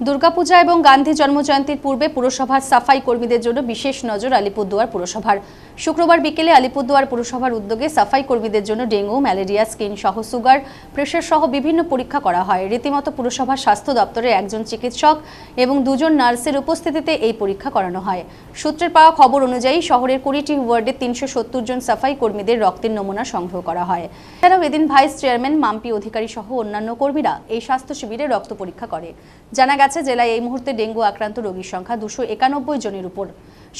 দুর্গাপূজা এবং গান্ধী জন্মজয়ন্তীর পূর্বে পুরসভার সাফাই কর্মীদের জন্য বিশেষ নজর আলিপুরদুয়ার পুরসভার। শুক্রবার বিকেলে আলিপুরদুয়ার পুরসভার উদ্যোগে সাফাই কর্মীদের জন্য ডেঙ্গু, ম্যালেরিয়া, স্কিন সহ সুগার প্রেশার সহ বিভিন্ন পরীক্ষা করা হয়। রীতিমতো পুরসভার স্বাস্থ্য দপ্তরের একজন চিকিৎসক এবং দুজন নার্সের উপস্থিতিতে এই পরীক্ষা করানো হয়। সূত্রের পাওয়া খবর অনুযায়ী শহরের কুড়িটি ওয়ার্ডে তিনশো সত্তর জন সাফাই কর্মীদের রক্তের নমুনা সংগ্রহ করা হয়। এছাড়াও এদিন ভাইস চেয়ারম্যান, মাম্পি অধিকারী সহ অন্যান্য কর্মীরা এই স্বাস্থ্য শিবিরে রক্ত পরীক্ষা করে। জানা গেছে, জেলায় এই মুহূর্তে ডেঙ্গু আক্রান্ত রোগীর সংখ্যা দুশো একানব্বই জনের উপর।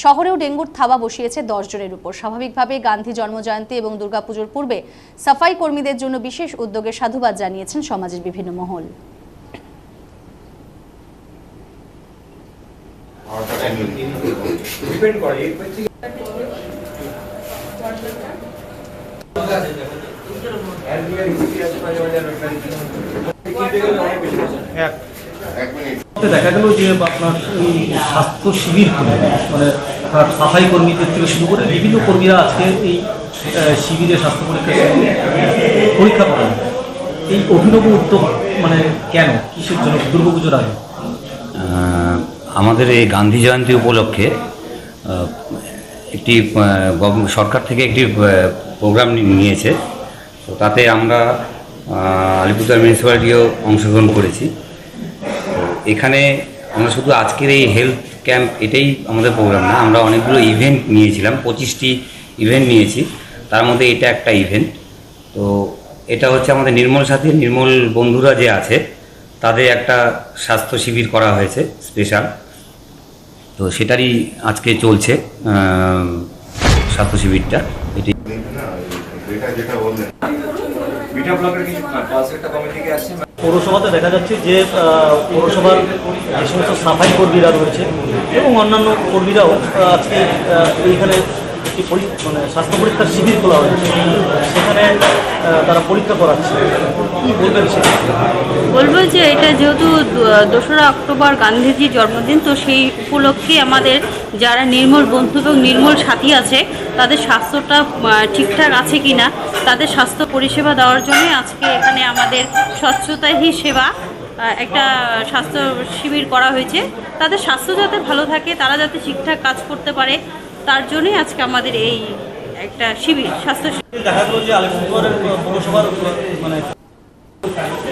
শহরেও ডেঙ্গুর থাবা বসিয়েছে দশ জনের উপর। স্বাভাবিকভাবে গান্ধী জন্মজয়ন্তী এবং দুর্গাপুজোর পূর্বে সাফাই কর্মীদের জন্য বিশেষ উদ্যোগে সাধুবাদ জানিয়েছেন সমাজের বিভিন্ন মহল। ডিপেন্ড দেখা গেল যে আপনার এই স্বাস্থ্য শিবির মানে সাফাই কর্মীদের থেকে শুরু করে বিভিন্ন কর্মীরা আজকে এই শিবিরে স্বাস্থ্য পরীক্ষা পরীক্ষা করেন। এই অভিনব উদ্যোগ মানে কেন? কিসের জন্য? দুর্গাপুজোর আগে। আমাদের এই গান্ধী জয়ন্তী উপলক্ষে একটি সরকার থেকে একটি প্রোগ্রাম নিয়েছে। তো তাতে আমরা আহ, আলিপুরদুয়ার মিউনিসিপ্যালিটিও অংশগ্রহণ করেছি। এখানে আমরা শুধু আজকের এই হেলথ ক্যাম্প এটাই আমাদের প্রোগ্রাম না, আমরা অনেকগুলো ইভেন্ট নিয়েছিলাম, পঁচিশটি ইভেন্ট নিয়েছি। তার মধ্যে এটা একটা ইভেন্ট তো এটা হচ্ছে আমাদের নির্মল সাথী, নির্মল বন্ধুরা যে আছে, তাদের একটা স্বাস্থ্য শিবির করা হয়েছে স্পেশাল তো সেটারই আজকে চলছে স্বাস্থ্য শিবিরটা। এটি যেটা বললেন পৌরসভাতে দেখা যাচ্ছে যে পৌরসভার যে সমস্ত সাফাই কর্মীরা রয়েছে এবং অন্যান্য কর্মীরাও আজকে এইখানে একটি মানে স্বাস্থ্য পরীক্ষার শিবির খোলা হয়েছে। সেখানে তারা পরীক্ষা করাচ্ছে। কী বলবেন বলব যে এটা যেহেতু দোসরা অক্টোবর গান্ধীজির জন্মদিন, তো সেই উপলক্ষে আমাদের যারা নির্মল বন্ধু এবং নির্মল সাথী আছে, তাদের স্বাস্থ্যটা ঠিকঠাক আছে কি না তাদের স্বাস্থ্য পরিষেবা দেওয়ার জন্য আজকে এখানে আমাদের স্বচ্ছতা হি সেবা একটা স্বাস্থ্য শিবির করা হয়েছে। তাদের স্বাস্থ্য যাতে ভালো থাকে, তারা যাতে ঠিকঠাক কাজ করতে পারে তার জন্যই আজকে আমাদের এই একটা শিবির স্বাস্থ্য শিবির। দেখা গেল যে আলিপুরদুয়ারের পৌরসভার মানে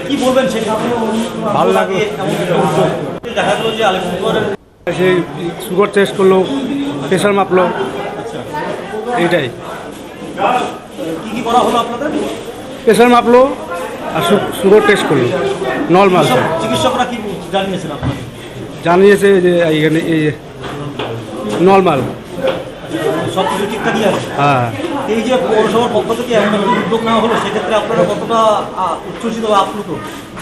কি বলবেন সেটা ভালো লাগে দেখা গেল যে আলিপুরদুয়ারের সেই সুগার টেস্ট করল প্রেশার মাপলো। এইটাই। কি কি করা হলো আপনাদের? প্রেশার মাপলো আর সুগার টেস্ট করল। নর্মাল। চিকিৎসকরা কি জানিয়েছেন আপনাদের? জানিয়েছে যে এইখানে এই নর্মাল। সব কিছু ঠিকঠাকই আছে। হ্যাঁ। এই যে পৌরসভার পক্ষ থেকে এমন একটা উদ্যোগ নেওয়া হলো সেক্ষেত্রে আপনারা কতটা উচ্ছ্বসিত বা আপ্লুত?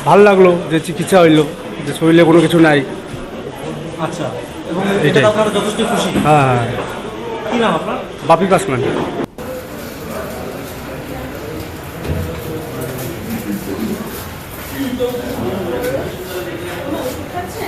ভালো লাগল যে চিকিৎসা হইল যে শরীরে কোনো কিছু নাই। আচ্ছা এবং। এটাতে আপনারা যথেষ্ট খুশি। হ্যাঁ হ্যাঁ। কি নাম আপনার? বাপি পাসমান।